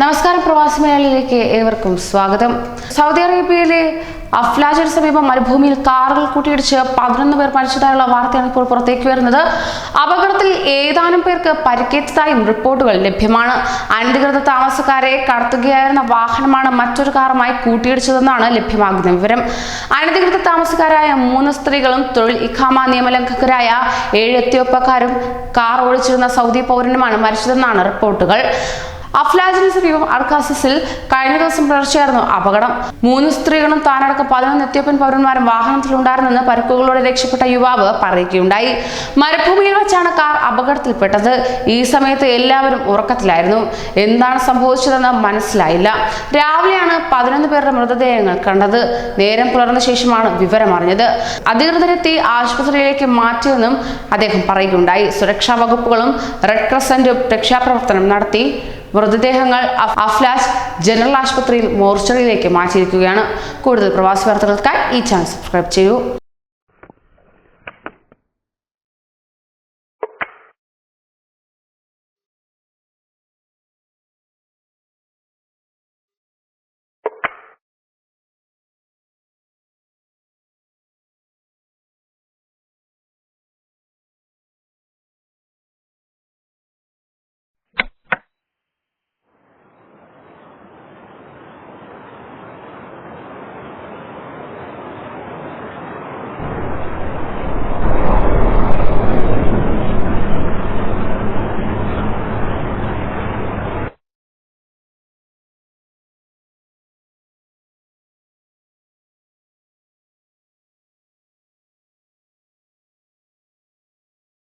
നമസ്കാരം പ്രവാസി മലയാളിയിലേക്ക് ഏവർക്കും സ്വാഗതം. സൗദി അറേബ്യയിലെ അഫ്ലാജിന് സമീപം മരുഭൂമിയിൽ കാറുകൾ കൂട്ടിയിടിച്ച് പതിനൊന്ന് പേർ മരിച്ചതായുള്ള വാർത്തയാണ് ഇപ്പോൾ പുറത്തേക്ക് വരുന്നത്. അപകടത്തിൽ ഏതാനും പേർക്ക് പരിക്കേറ്റതായും റിപ്പോർട്ടുകൾ ലഭ്യമാണ്. അനധികൃത താമസക്കാരെ കടത്തുകയായിരുന്ന വാഹനമാണ് മറ്റൊരു കാറുമായി കൂട്ടിയിടിച്ചതെന്നാണ് ലഭ്യമാകുന്ന വിവരം. അനധികൃത താമസക്കാരായ മൂന്ന് സ്ത്രീകളും തൊഴിൽ ഇഖാമ നിയമലംഘകരായ ഏഴ് എത്തിയോപ്പക്കാരും കാർ ഓടിച്ചിരുന്ന സൗദി പൗരനുമാണ് മരിച്ചതെന്നാണ് റിപ്പോർട്ടുകൾ. അഫ്ലാജിന് സമീപം അർക്കാസിസിൽ കഴിഞ്ഞ ദിവസം പുലർച്ചെയായിരുന്നു അപകടം. മൂന്ന് സ്ത്രീകളും താനടക്കം പതിനൊന്ന് എത്തിയപ്പൻ പൗരന്മാരും വാഹനത്തിലുണ്ടായിരുന്നെന്ന് പരിക്കുകളോടെ രക്ഷപ്പെട്ട യുവാവ് പറയുകയുണ്ടായി. മരുഭൂമിയിൽ വെച്ചാണ് കാർ അപകടത്തിൽപ്പെട്ടത്. ഈ സമയത്ത് എല്ലാവരും ഉറക്കത്തിലായിരുന്നു. എന്താണ് സംഭവിച്ചതെന്ന് മനസ്സിലായില്ല. രാവിലെയാണ് പതിനൊന്ന് പേരുടെ മൃതദേഹങ്ങൾ കണ്ടത്. നേരം പുലർന്ന ശേഷമാണ് വിവരമറിഞ്ഞത് അധികൃതരെത്തി ആശുപത്രിയിലേക്ക് മാറ്റിയെന്നും അദ്ദേഹം പറയുകയുണ്ടായി. സുരക്ഷാ വകുപ്പുകളും റെഡ് ക്രസന്റും രക്ഷാപ്രവർത്തനം നടത്തി. മൃതദേഹങ്ങൾ അഫ്ലാസ് ജനറൽ ആശുപത്രിയിൽ മോർച്ചറിയിലേക്ക് മാറ്റിയിരിക്കുകയാണ്. കൂടുതൽ പ്രവാസി വാർത്തകൾക്കായി ഈ ചാനൽ സബ്സ്ക്രൈബ് ചെയ്യൂ.